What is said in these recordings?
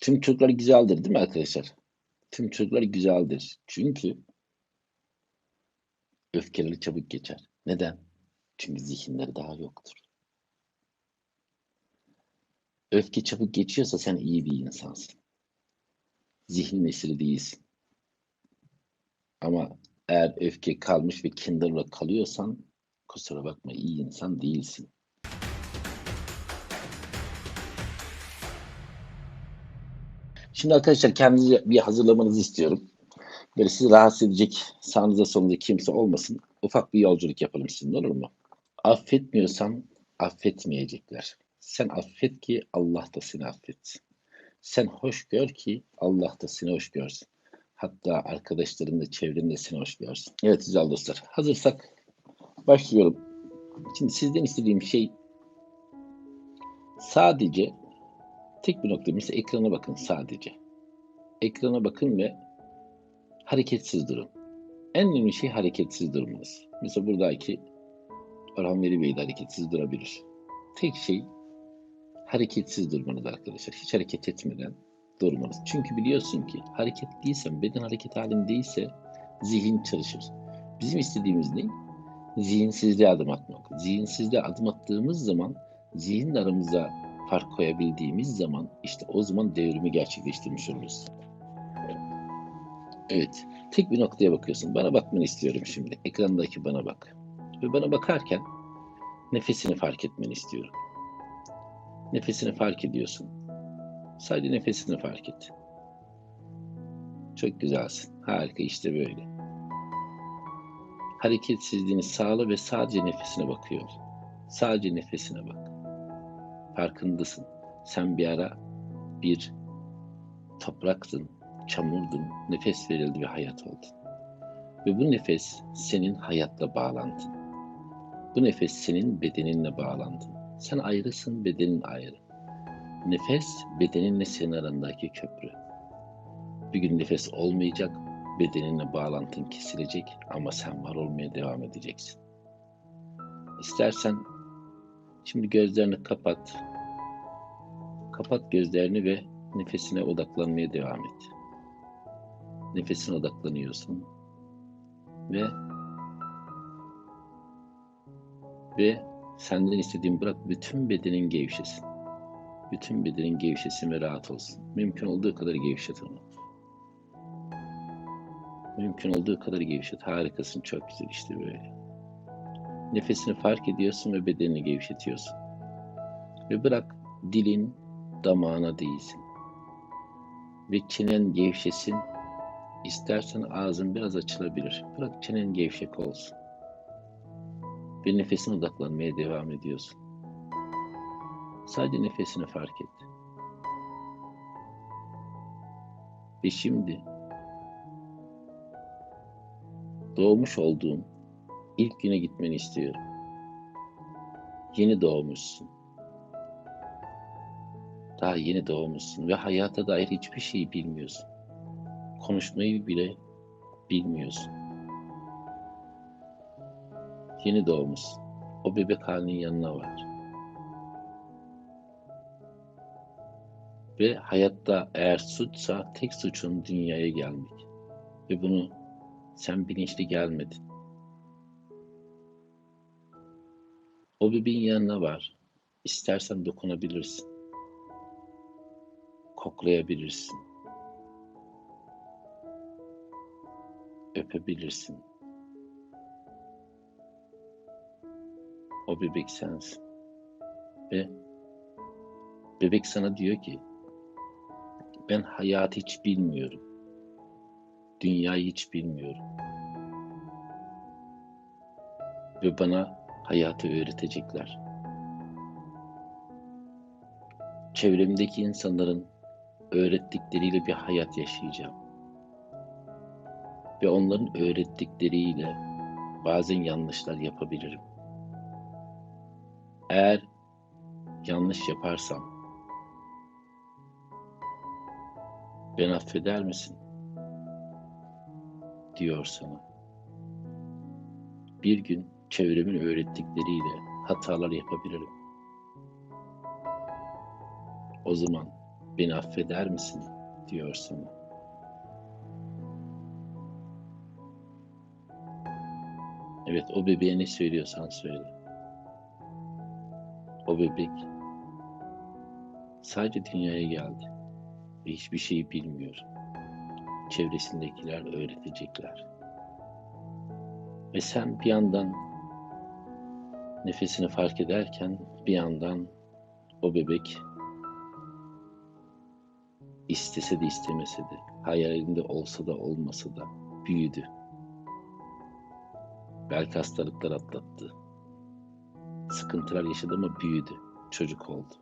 Tüm çocuklar güzeldir değil mi arkadaşlar? Tüm çocuklar güzeldir. Çünkü öfkeleri çabuk geçer. Neden? Çünkü zihinleri daha yoktur. Öfke çabuk geçiyorsa sen iyi bir insansın. Zihin esiri değilsin. Ama eğer öfke kalmış ve kinderla kalıyorsan kusura bakma iyi insan değilsin. Şimdi arkadaşlar kendinizi bir hazırlamanızı istiyorum. Böyle sizi rahatsız edecek sağınıza solunuzda kimse olmasın. Ufak bir yolculuk yapalım sizinle olur mu? Affetmiyorsan affetmeyecekler. Sen affet ki Allah da seni affetsin. Sen hoş gör ki Allah da seni hoş görsün. Hatta arkadaşların da çevrenin de seni hoş görsün. Evet güzel dostlar. Hazırsak başlıyorum. Şimdi sizden istediğim şey sadece tek bir nokta. Mesela ekrana bakın sadece. Ekrana bakın ve hareketsiz durun. En önemli şey hareketsiz durmanız. Mesela buradaki Orhan Veli Bey de hareketsiz durabilir. Tek şey hareketsiz durmanız arkadaşlar. Hiç hareket etmeden durmanız. Çünkü biliyorsun ki hareket değilsen, beden hareket halindeyse zihin çalışır. Bizim istediğimiz ne? Zihinsizliğe adım atmak. Zihinsizliğe adım attığımız zaman zihin aramıza fark koyabildiğimiz zaman işte o zaman devrimi gerçekleştirmiş oluruz. Evet. Tek bir noktaya bakıyorsun. Bana bakmanı istiyorum şimdi. Ekrandaki bana bak. Ve bana bakarken nefesini fark etmeni istiyorum. Nefesini fark ediyorsun. Sadece nefesini fark et. Çok güzelsin. Harika işte böyle. Hareketsizliğini sağla ve sadece nefesine bakıyor. Sadece nefesine bak. Farkındasın. Sen bir ara bir topraktın, çamurdun, nefes verildi ve hayat oldun. Ve bu nefes senin hayatla bağlantın. Bu nefes senin bedeninle bağlantın. Sen ayrısın, bedenin ayrı. Nefes bedeninle senin arandaki köprü. Bir gün nefes olmayacak, bedeninle bağlantın kesilecek ama sen var olmaya devam edeceksin. İstersen şimdi gözlerini kapat. Kapat gözlerini ve nefesine odaklanmaya devam et. Nefesine odaklanıyorsun ve ve senden istediğim bırak bütün bedenin gevşesin. Bütün bedenin gevşesin ve rahat olsun. Mümkün olduğu kadar gevşet onu. Mümkün olduğu kadar gevşet. Harikasın. Çok güzel işte böyle. Nefesini fark ediyorsun ve bedenini gevşetiyorsun. Ve bırak dilin damağına değilsin. Ve çenen gevşesin. İstersen ağzın biraz açılabilir. Bırak çenen gevşek olsun. Ve nefesine odaklanmaya devam ediyorsun. Sadece nefesini fark et. Ve şimdi doğmuş olduğun ilk güne gitmeni istiyorum. Yeni doğmuşsun. Daha yeni doğmuşsun ve hayata dair hiçbir şey bilmiyorsun. Konuşmayı bile bilmiyorsun. Yeni doğmuşsun. O bebek halinin yanına var. Ve hayatta eğer suçsa tek suçun dünyaya gelmek. Ve bunu sen bilinçli gelmedin. O bebeğin yanına var. İstersen dokunabilirsin. Koklayabilirsin. Öpebilirsin. O bebek sensin. Ve bebek sana diyor ki ben hayatı hiç bilmiyorum. Dünyayı hiç bilmiyorum. Ve bana hayatı öğretecekler. Çevremdeki insanların öğrettikleriyle bir hayat yaşayacağım. Ve onların öğrettikleriyle bazen yanlışlar yapabilirim. Eğer yanlış yaparsam ben affeder misin? diyor sana. Bir gün çevremin öğrettikleriyle hatalar yapabilirim. O zaman Beni affeder misin? diyor sana. Evet o bebeğe ne söylüyorsan söyle. O bebek sadece dünyaya geldi ve hiçbir şeyi bilmiyor. Çevresindekiler öğretecekler. Ve sen bir yandan nefesini fark ederken bir yandan o bebek istese de istemese de hayalinde olsa da olmasa da büyüdü. Belki hastalıklar atlattı. Sıkıntılar yaşadı ama büyüdü. Çocuk oldu.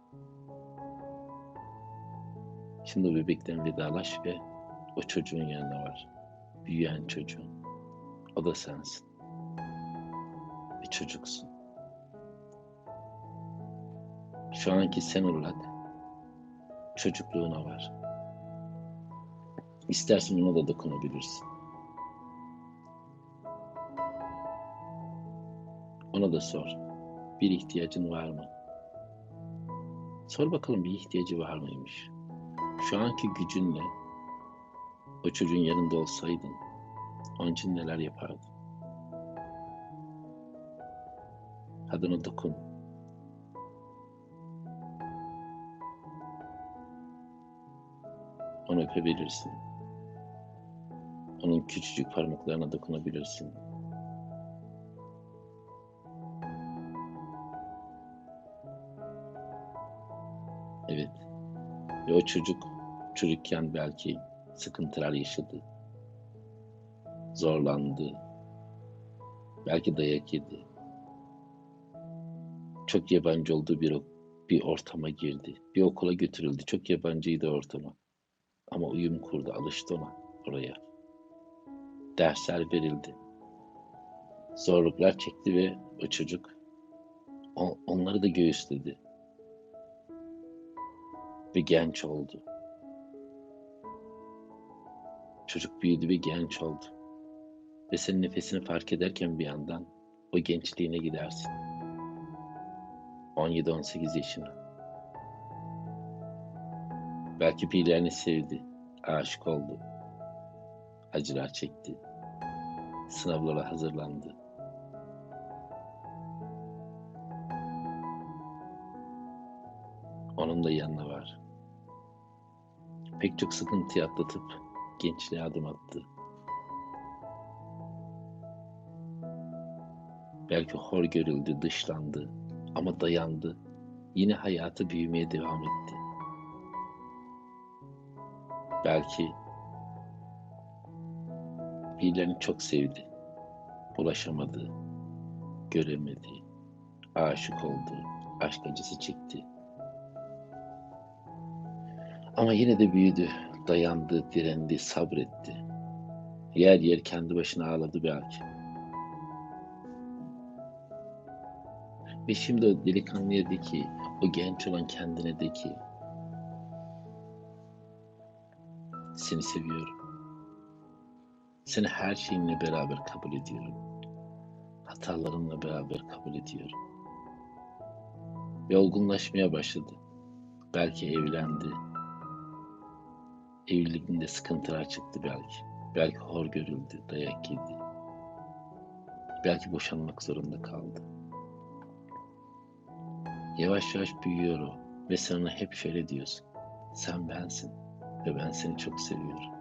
Şimdi o bebekten vedalaş ve o çocuğun yanına var. Büyüyen çocuğun. O da sensin. Bir çocuksun. Şu anki sen olarak çocukluğuna var. İstersen ona da dokunabilirsin. Ona da sor. Bir ihtiyacın var mı? Sor bakalım bir ihtiyacı var mıymış? Şu anki gücünle o çocuğun yanında olsaydın onun için neler yapardın? Hadi dokun. Onu öpebilirsin. Onun küçücük parmaklarına dokunabilirsin. Evet. Ve o çocuk çocukken belki sıkıntılar yaşadı. Zorlandı. Belki dayak yedi. Çok yabancı olduğu bir, bir ortama girdi. Bir okula götürüldü. Çok yabancıydı ortama. Ama uyum kurdu, alıştı ona oraya. Dersler verildi. Zorluklar çekti ve o çocuk onları da göğüsledi ve genç oldu. Çocuk büyüdü ve genç oldu. Ve senin nefesini fark ederken bir yandan o gençliğine gidersin. 17-18 yaşına. Belki birilerini sevdi, aşık oldu, acılar çekti, sınavlara hazırlandı. Onun da yanına var. Pek çok sıkıntı atlatıp gençliğe adım attı. Belki hor görüldü, dışlandı ama dayandı. Yine hayatı büyümeye devam etti. Belki birilerini çok sevdi. Ulaşamadı, göremedi, aşık oldu, aşk acısı çekti. Ama yine de büyüdü, dayandı, direndi, sabretti. Yer yer kendi başına ağladı belki. Ve şimdi o delikanlıya de ki, o genç olan kendine de ki, seni seviyorum. Seni her şeyinle beraber kabul ediyorum. Hatalarımla beraber kabul ediyorum. Ve olgunlaşmaya başladı. Belki evlendi, Evliliğinde sıkıntılar çıktı belki. Belki hor görüldü, dayak yedi. Belki boşanmak zorunda kaldı. Yavaş yavaş büyüyor o ve sana hep şöyle diyorsun. Sen bensin ve ben seni çok seviyorum.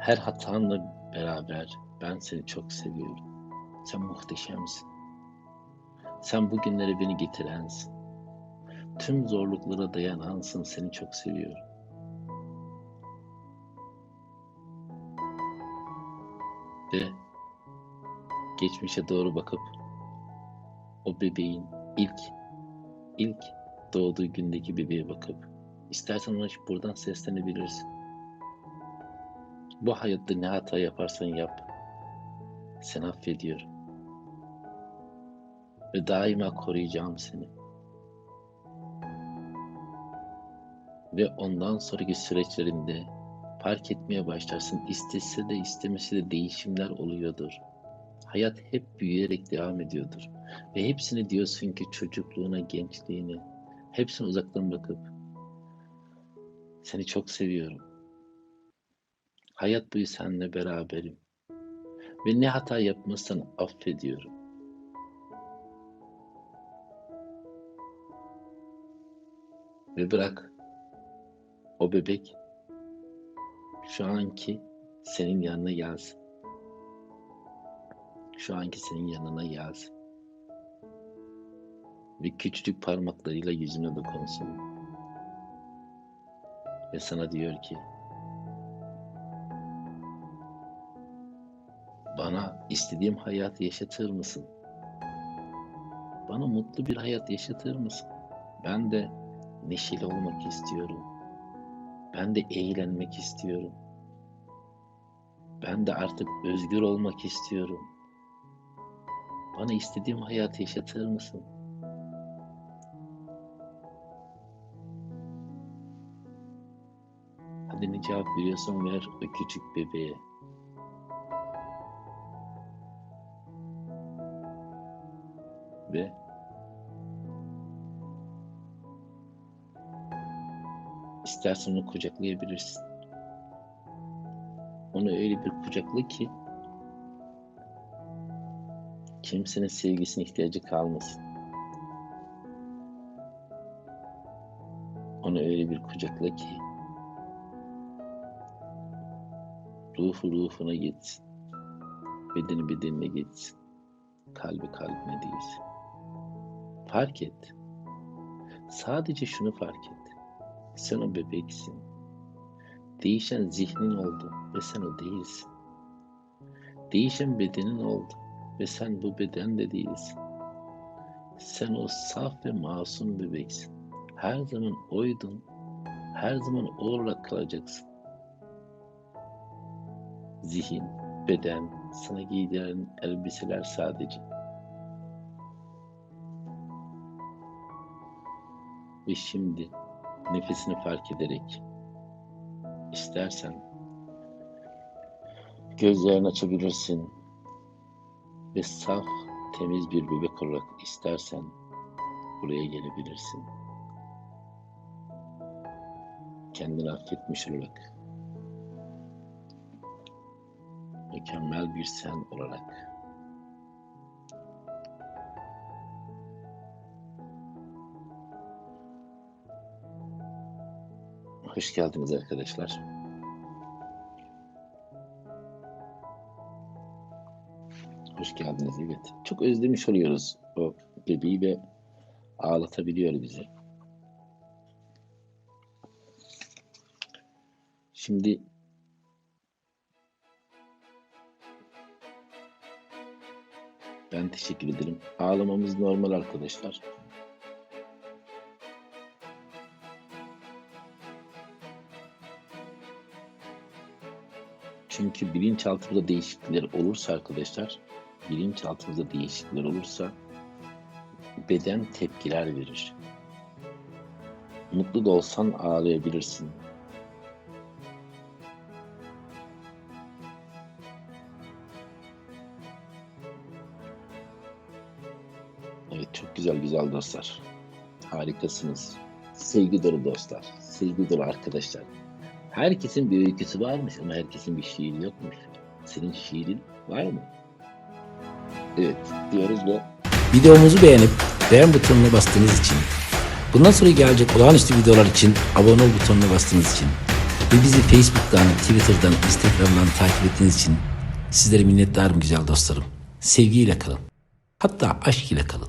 Her hatanla beraber ben seni çok seviyorum. Sen muhteşemsin. Sen bugünlere beni getirensin. Tüm zorluklara dayanansın. Seni çok seviyorum. ve geçmişe doğru bakıp o bebeğin ilk ilk doğduğu gündeki bebeğe bakıp istersen ona buradan seslenebilirsin. Bu hayatta ne hata yaparsan yap. Sen affediyorum. Ve daima koruyacağım seni. Ve ondan sonraki süreçlerinde fark etmeye başlarsın. İstese de istemese de değişimler oluyordur. Hayat hep büyüyerek devam ediyordur. Ve hepsini diyorsun ki çocukluğuna, gençliğine, hepsini uzaktan bakıp Seni çok seviyorum. Hayat boyu seninle beraberim. Ve ne hata yapmazsan affediyorum. Ve bırak o bebek şu anki senin yanına yaz. Şu anki senin yanına yaz. Ve küçücük parmaklarıyla yüzüne dokunsun. Ve sana diyor ki istediğim hayatı yaşatır mısın? Bana mutlu bir hayat yaşatır mısın? Ben de neşeli olmak istiyorum. Ben de eğlenmek istiyorum. Ben de artık özgür olmak istiyorum. Bana istediğim hayatı yaşatır mısın? Hadi ne cevap veriyorsan ver o küçük bebeğe. Ve istersen onu kucaklayabilirsin. Onu öyle bir kucakla ki kimsenin sevgisine ihtiyacı kalmasın. Onu öyle bir kucakla ki ruhu ruhuna gitsin. Bedeni bedenine gitsin. Kalbi kalbine değilsin. Fark et. Sadece şunu fark et. Sen o bebeksin. Değişen zihnin oldu ve sen o değilsin. Değişen bedenin oldu ve sen bu beden de değilsin. Sen o saf ve masum bebeksin. Her zaman oydun. Her zaman o olarak kalacaksın. Zihin, beden, sana giydiren elbiseler sadece. Ve şimdi nefesini fark ederek istersen gözlerini açabilirsin ve saf, temiz bir bebek olarak istersen buraya gelebilirsin. Kendini affetmiş olarak mükemmel bir sen olarak Hoş geldiniz arkadaşlar. Hoş geldiniz evet. Çok özlemiş oluyoruz o bebeği ve ağlatabiliyor bizi. Şimdi ben teşekkür ederim. Ağlamamız normal arkadaşlar. Çünkü bilinçaltımızda değişiklikler olursa arkadaşlar, bilinçaltımızda değişiklikler olursa beden tepkiler verir. Mutlu da olsan ağlayabilirsin. Evet çok güzel güzel dostlar. Harikasınız. Sevgi dolu dostlar. Sevgi dolu arkadaşlar. Herkesin bir öyküsü varmış ama herkesin bir şiiri yokmuş. Senin şiirin var mı? Evet diyoruz ve Videomuzu beğenip beğen butonuna bastığınız için, bundan sonra gelecek olağanüstü videolar için abone ol butonuna bastığınız için ve bizi Facebook'tan, Twitter'dan, Instagram'dan takip ettiğiniz için sizlere minnettarım güzel dostlarım. Sevgiyle kalın. Hatta aşk ile kalın.